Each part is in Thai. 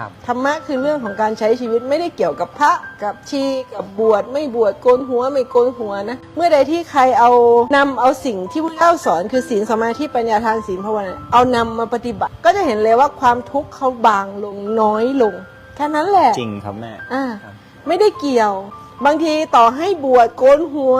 ครับธรรมะคือเรื่องของการใช้ชีวิตไม่ได้เกี่ยวกับพระกับชีกับบวชไม่บวชโกนหัวไม่โกนหัวนะ เมื่อใดที่ใครเอานำเอาสิ่งที่พระเจ้าสอนคือศีลสมาธิปัญญาทานศีลภาวนาเอานำมาปฏิบัติ ก็จะเห็นเลยว่าความทุกข์เขาบางลงน้อยลงแค่นั้นแหละจริงครับแม่อ่าครับไม่ได้เกี่ยว บางทีต่อให้บวชโกนหัว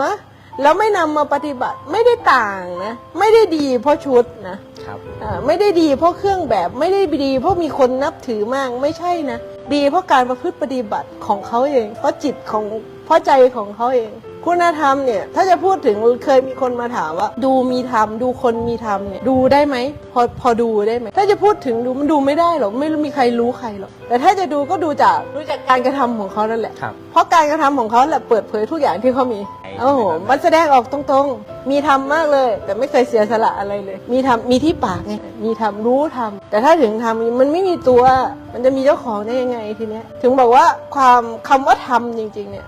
แล้วไม่นำมาปฏิบัติไม่ได้ต่างนะ ไม่ได้ดีเพราะชุดนะ ครับอ่าไม่ได้ดีเพราะเครื่องแบบไม่ได้ดี เพราะมีคนนับถือมากไม่ใช่นะ ดีเพราะการประพฤติปฏิบัติของเขาเอง เพราะจิตของ ราะใจของเขาเอง คุณธรรมเนี่ย ถ้าจะพูดถึงเคยมีคนมาถามว่า ดูมีธรรมดูคนมีธรรมเนี่ยดูได้ไหมพอพอดูได้ไหมถ้าจะพูดถึงดูมันดูไม่ได้หรอกไม่รู้มีใครรู้ใครหรอกแต่ถ้าจะดูก็ดูจากดูจากการกระทำของเขานั่นแหละครับเพราะการกระทำของเขาแหละเปิดเผยทุกอย่างที่เขามีใช่โอ้โหครับมันแสดงออกตรงๆ มีทำมากเลย แต่ไม่เคยเสียสละอะไรเลย มีทำมีที่ปากไงมีทำรู้ทำแต่ถ้าถึงทำมันไม่มีตัว มันจะมีเจ้าของได้ยังไงทีเนี้ยถึงบอกว่าความคำว่าทำจริง ๆเนี่ย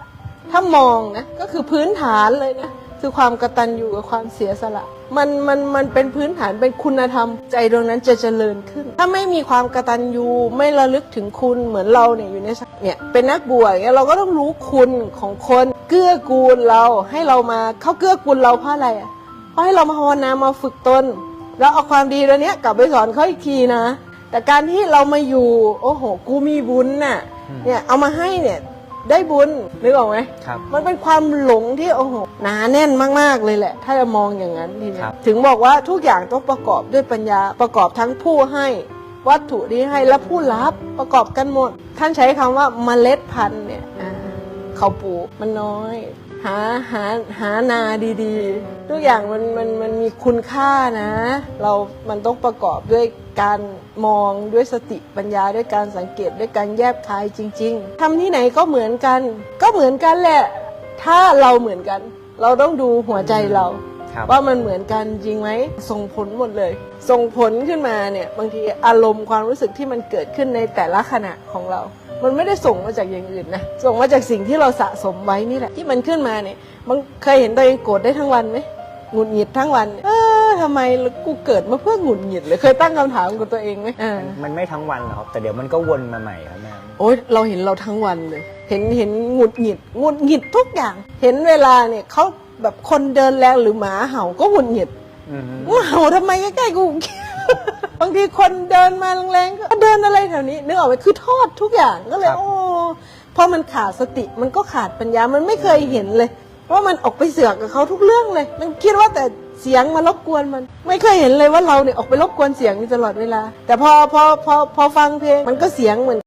ถ้ามองนะก็คือพื้นฐานเลยนะคือความกระตัญญูกับความเสียสละมันมันมันเป็นพื้นฐานเป็นคุณธรรม ใจดวงนั้นจะเจริญขึ้น ถ้าไม่มีความกระตัญญูไม่ระลึกถึงคุณเหมือนเราเนี่ยอยู่ในเนี่ยเป็นนักบวชเนี่ยเราก็ต้องรู้คุณของคนเกื้อกูลเราให้เรามาเขาเกื้อกูลเราเพราะอะไรอะเพราะให้เรามาภาวนามาฝึกตนแล้วเอาความดีตัวเนี้ยกลับไปสอนเขาอีกทีนะ แต่การที่เรามาอยู่ โอ้โห กูมีบุญน่ะเนี่ยเอามาให้เนี่ย ได้บุญนึกออกไหมครับ มันเป็นความหลงที่โอ้โหหนาแน่นมาก ๆ เลยแหละ ถ้าจะมองอย่างนั้นทีเนี้ครัยบถึงบอกว่าทุกอย่างต้องประกอบด้วยปัญญาประกอบทั้งผู้ให้วัตถุที่ให้และผู้รับประกอบกันหมด ท่านใช้คำว่าเมล็ดพันธุ์เนี่ยอ่าเขาปลูกมันน้อย หาหาหานาดีๆ ทุกอย่างมันมันมันมีคุณค่านะ เรามันต้องประกอบด้วยการมองด้วยสติปัญญาด้วยการสังเกตด้วยการแยบคายจริง ๆทำที่ไหนก็เหมือนกัน ก็เหมือนกันแหละ ถ้าเราเหมือนกัน เราต้องดูหัวใจเราครับว่ามันเหมือนกันจริงไหมส่งผลหมดเลย ส่งผลขึ้นมาเนี่ยบางทีอารมณ์ความรู้สึกที่มันเกิดขึ้นในแต่ละขณะของเรา มันไม่ได้ส่งมาจากอย่างอื่นนะส่งมาจากสิ่งที่เราสะสมไว้นี่แหละที่มันขึ้นมาเนี่ยมันเคยเห็นตัวเองโกรธได้ทั้งวันไหมหงุดหงิดทั้งวัน เออทำไมกูเกิดมาเพื่อหงุดหงิดเลยเคยตั้งคำถามกับตัวเองไหมอ่ามันไม่ทั้งวันหรอกครับแต่เดี๋ยวมันก็วนมาใหม่ครับแม่โอ๊ยเราเห็นเราทั้งวันเลย เห็นเห็นหงุดหงิดหงุดหงิดทุกอย่าง เห็นเวลาเนี่ยเขาแบบคนเดินแรงหรือหมาเห่าก็หงุดหงิดอืมหมาเห่าทำไมใกล้ๆกู บางทีคนเดินมาแรงๆก็เดิ นอะไรแถวนี้นึกออกไหมคือโทษทุกอย่างก็เลย ครับ โอ้พอมันขาดสติมันก็ขาดปัญญามันไม่เคยเห็นเลยว่ามันออกไปเสือกกับเขาทุกเรื่องเลย มันคิดว่าแต่เสียงมารบกวนมัน ไม่เคยเห็นเลยว่าเราเนี่ยออกไปรบกวนเสียงอยู่ตลอดเวลา แต่พอพอพอพอฟังเพลงมันก็เสียงเหมือน